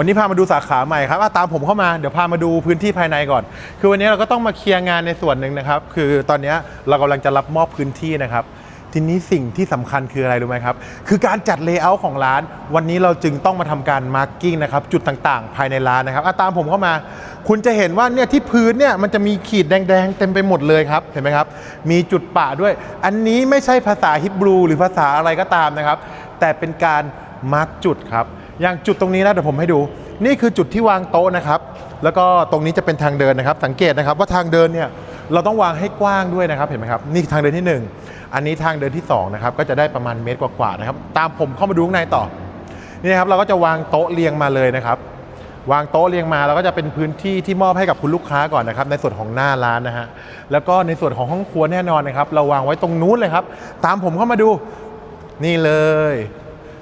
วันนี้พามาดูสาขาใหม่ครับอะตามผมเข้ามาเดี๋ยวพามาดูพื้นที่ภายในก่อน คือวันนี้เราก็ต้องมาเคลียร์งานในส่วนหนึ่งนะครับ คือตอนนี้เรากำลังจะรับมอบพื้นที่นะครับทีนี้สิ่งที่สำคัญคืออะไรรู้ไหมครับ คือการจัดเลเยอร์ของร้าน วันนี้เราจึงต้องมาทำการมาร์กิ้งนะครับ จุดต่างๆ ภายในร้านนะครับอะตามผมเข้ามา คุณจะเห็นว่าเนี่ยที่พื้นเนี่ยมันจะมีขีดแดงๆ เต็มไปหมดเลยครับ เห็นไหมครับ มีจุดปะด้วย อันนี้ไม่ใช่ภาษาฮิบรูหรือภาษาอะไรก็ตามนะครับ แต่เป็นการมาร์กจุดครับ อย่างจุดตรงนี้นะเดี๋ยวผมให้ดู นี่คือจุดที่วางโต๊ะนะครับ แล้วก็ตรงนี้จะเป็นทางเดินนะครับ สังเกตนะครับว่าทางเดินเนี่ยเราต้องวางให้กว้างด้วยนะครับเห็นไหมครับนี่ทางเดินที่หนึ่งอันนี้ทางเดินที่สองนะครับก็จะได้ประมาณเมตรกว่าๆนะครับ ตามผมเข้ามาดูข้างในต่อนี่นะครับเราก็จะวางโต๊ะเรียงมาเลยนะครับ วางโต๊ะเรียงมาแล้วก็จะเป็นพื้นที่ที่มอบให้กับคุณลูกค้าก่อนนะครับ ในส่วนของหน้าร้านนะฮะแล้วก็ในส่วนของห้องครัวแน่นอนนะครับ เราวางไว้ตรงนู้นเลยครับ ตามผมเข้ามาดูนี่เลย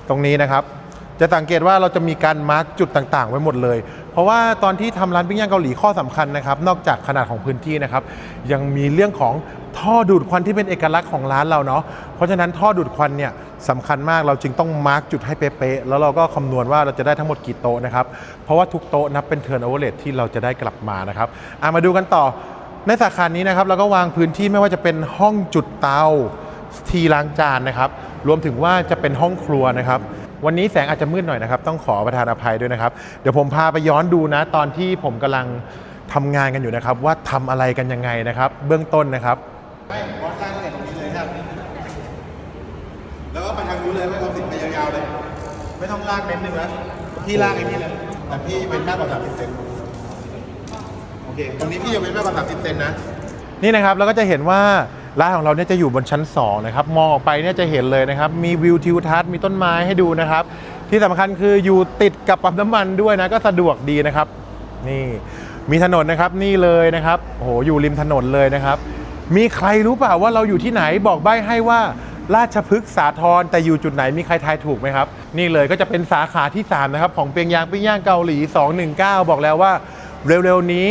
ตรงนี้นะครับ จะสังเกตว่าเราจะมีการมาร์กจุดต่างๆ ไว้หมดเลย เพราะว่าตอนที่ทำร้านปิ้งย่างเกาหลีข้อสำคัญนะครับ นอกจากขนาดของพื้นที่นะครับ ยังมีเรื่องของท่อดูดควันที่เป็นเอกลักษณ์ของร้านเราเนาะ เพราะฉะนั้นท่อดูดควันเนี่ยสำคัญมากเราจึงต้องมาร์กจุดให้เป๊ะๆ แล้วเราก็คำนวณว่าเราจะได้ทั้งหมดกี่โต๊ะนะครับ เพราะว่าทุกโต๊ะนับเป็นเทิร์นโอเวอร์เรที่เราจะได้กลับมานะครับอะมาดูกันต่อ ในสาขานี้นะครับเราก็วางพื้นที่ไม่ว่าจะเป็นห้องจุดเตาทีล้างจานนะครับ รวมถึงว่าจะเป็นห้องครัวนะครับ วันนี้แสงอาจจะมืดหน่อยนะครับ ต้องขอประทานอภัยด้วยนะครับ เดี๋ยวผมพาไปย้อนดูนะ ตอนที่ผมกำลังทำงานกันอยู่นะครับ ว่าทำอะไรกันยังไงนะครับ เบื้องต้นนะครับไม่บอสล่างตั้งแต่ตรงนี้เลยครับแล้วก็ไปทางนู้นเลยไม่ต้องติดไปยาวๆเลย ไม่ต้องลากเน้นหนึ่งนะพี่ลากไอ้นี่เลยแต่พี่เป็นมากกว่า30เซนโอเคตรงนี้พี่จะเป็นมากกว่า30เซนนะนี่นะครับเราก็จะเห็นว่า ร้านของเราเนี่ยจะอยู่บนชั้น2นะครับมองออกไปเนี่ยจะเห็นเลยนะครับมีวิวทิวทัศน์มีต้นไม้ให้ดูนะครับ ที่สำคัญคืออยู่ติดกับปั๊มน้ำมันด้วยนะก็สะดวกดีนะครับ นี่มีถนนนะครับนี่เลยนะครับโอ้โหอยู่ริมถนนเลยนะครับ มีใครรู้เปล่าว่าเราอยู่ที่ไหนบอกใบ้ให้ว่าราชพฤกษ์สาทรแต่อยู่จุดไหนมีใครทายถูกไหมครับ นี่เลยก็จะเป็นสาขาที่ 3 นะครับ ของเปียงยางปิ้งย่างเกาหลี 219 บอกแล้วว่า เร็วๆนี้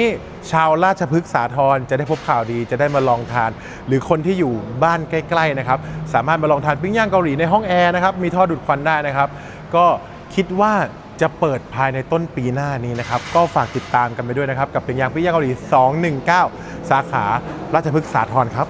ชาวราชพฤกษ์สาทรจะได้พบข่าวดีจะได้มาลองทาน หรือคนที่อยู่บ้านใกล้ๆนะครับสามารถมาลองทานปิ้งย่างเกาหลีในห้องแอร์นะครับมีท่อดูดควันได้นะครับ ก็คิดว่าจะเปิดภายในต้นปีหน้านี้นะครับ ก็ฝากติดตามกันไปด้วยนะครับ กับปิ้งย่างปิ้งย่างเกาหลี 219 สาขาราชพฤกษ์สาทรครับ